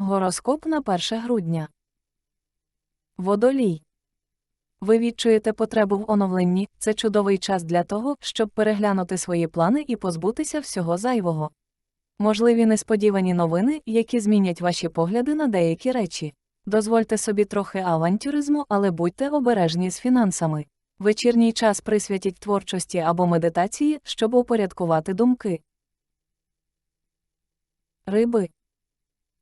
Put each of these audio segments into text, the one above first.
Гороскоп на 1 грудня. Водолій. Ви відчуєте потребу в оновленні. Це чудовий час для того, щоб переглянути свої плани і позбутися всього зайвого. Можливі несподівані новини, які змінять ваші погляди на деякі речі. Дозвольте собі трохи авантюризму, але будьте обережні з фінансами. Вечірній час присвятіть творчості або медитації, щоб упорядкувати думки. Риби.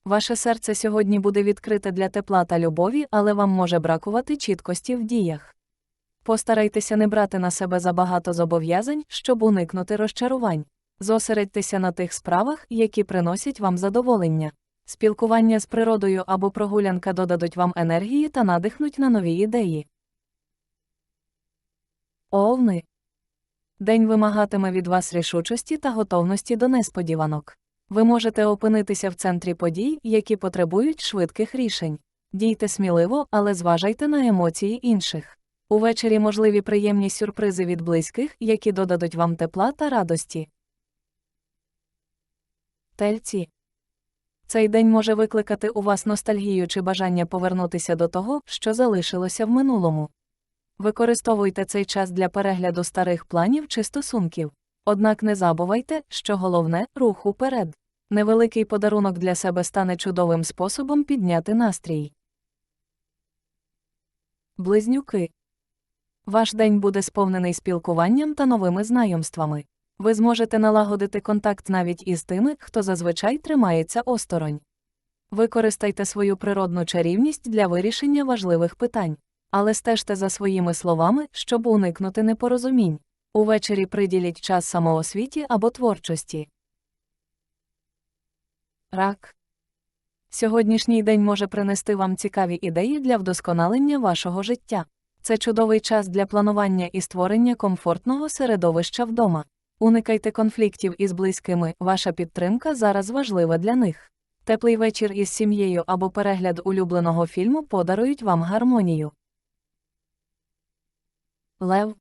Ваше серце сьогодні буде відкрите для тепла та любові, але вам може бракувати чіткості в діях. Постарайтеся не брати на себе забагато зобов'язань, щоб уникнути розчарувань. Зосередьтеся на тих справах, які приносять вам задоволення. Спілкування з природою або прогулянка додадуть вам енергії та надихнуть на нові ідеї. Овни. День вимагатиме від вас рішучості та готовності до несподіванок. Ви можете опинитися в центрі подій, які потребують швидких рішень. Дійте сміливо, але зважайте на емоції інших. Увечері можливі приємні сюрпризи від близьких, які додадуть вам тепла та радості. Тельці. Цей день може викликати у вас ностальгію чи бажання повернутися до того, що залишилося в минулому. Використовуйте цей час для перегляду старих планів чи стосунків. Однак не забувайте, що головне рух уперед. Невеликий подарунок для себе стане чудовим способом підняти настрій. Близнюки. Ваш день буде сповнений спілкуванням та новими знайомствами. Ви зможете налагодити контакт навіть із тими, хто зазвичай тримається осторонь. Використайте свою природну чарівність для вирішення важливих питань, але стежте за своїми словами, щоб уникнути непорозумінь. Увечері приділіть час самоосвіті або творчості. Рак. Сьогоднішній день може принести вам цікаві ідеї для вдосконалення вашого життя. Це чудовий час для планування і створення комфортного середовища вдома. Уникайте конфліктів із близькими, ваша підтримка зараз важлива для них. Теплий вечір із сім'єю або перегляд улюбленого фільму подарують вам гармонію. Лев.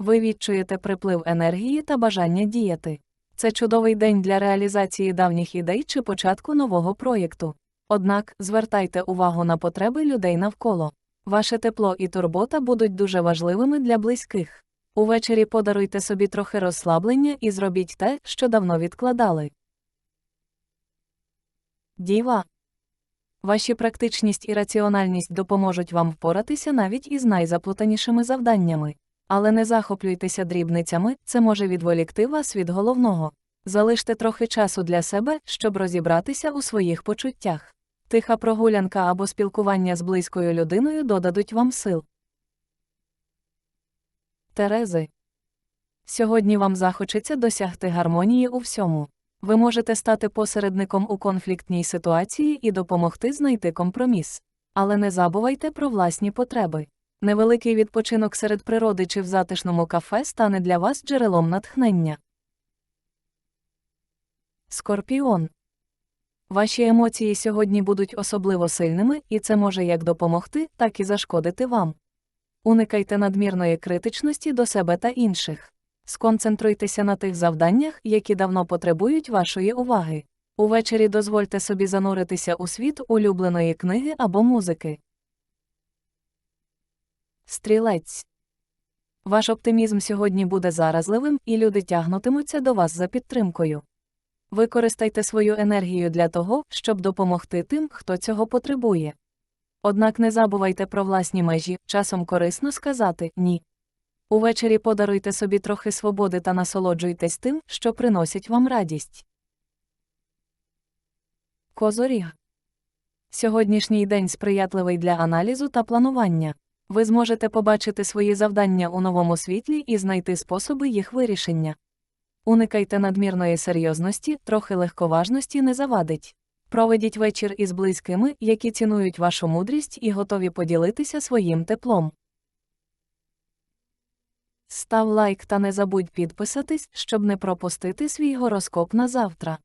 Ви відчуєте приплив енергії та бажання діяти. Це чудовий день для реалізації давніх ідей чи початку нового проєкту. Однак звертайте увагу на потреби людей навколо. Ваше тепло і турбота будуть дуже важливими для близьких. Увечері подаруйте собі трохи розслаблення і зробіть те, що давно відкладали. Діва. Ваші практичність і раціональність допоможуть вам впоратися навіть із найзаплутанішими завданнями. Але не захоплюйтеся дрібницями, це може відволікти вас від головного. Залиште трохи часу для себе, щоб розібратися у своїх почуттях. Тиха прогулянка або спілкування з близькою людиною додадуть вам сил. Терези. Сьогодні вам захочеться досягти гармонії у всьому. Ви можете стати посередником у конфліктній ситуації і допомогти знайти компроміс. Але не забувайте про власні потреби. Невеликий відпочинок серед природи чи в затишному кафе стане для вас джерелом натхнення. Скорпіон. Ваші емоції сьогодні будуть особливо сильними, і це може як допомогти, так і зашкодити вам. Уникайте надмірної критичності до себе та інших. Сконцентруйтеся на тих завданнях, які давно потребують вашої уваги. Увечері дозвольте собі зануритися у світ улюбленої книги або музики. Стрілець. Ваш оптимізм сьогодні буде заразливим, і люди тягнутимуться до вас за підтримкою. Використайте свою енергію для того, щоб допомогти тим, хто цього потребує. Однак не забувайте про власні межі, часом корисно сказати ні. Увечері подаруйте собі трохи свободи та насолоджуйтесь тим, що приносить вам радість. Козоріг. Сьогоднішній день сприятливий для аналізу та планування. Ви зможете побачити свої завдання у новому світлі і знайти способи їх вирішення. Уникайте надмірної серйозності, трохи легковажності не завадить. Проведіть вечір із близькими, які цінують вашу мудрість і готові поділитися своїм теплом. Став лайк та не забудь підписатись, щоб не пропустити свій гороскоп на завтра.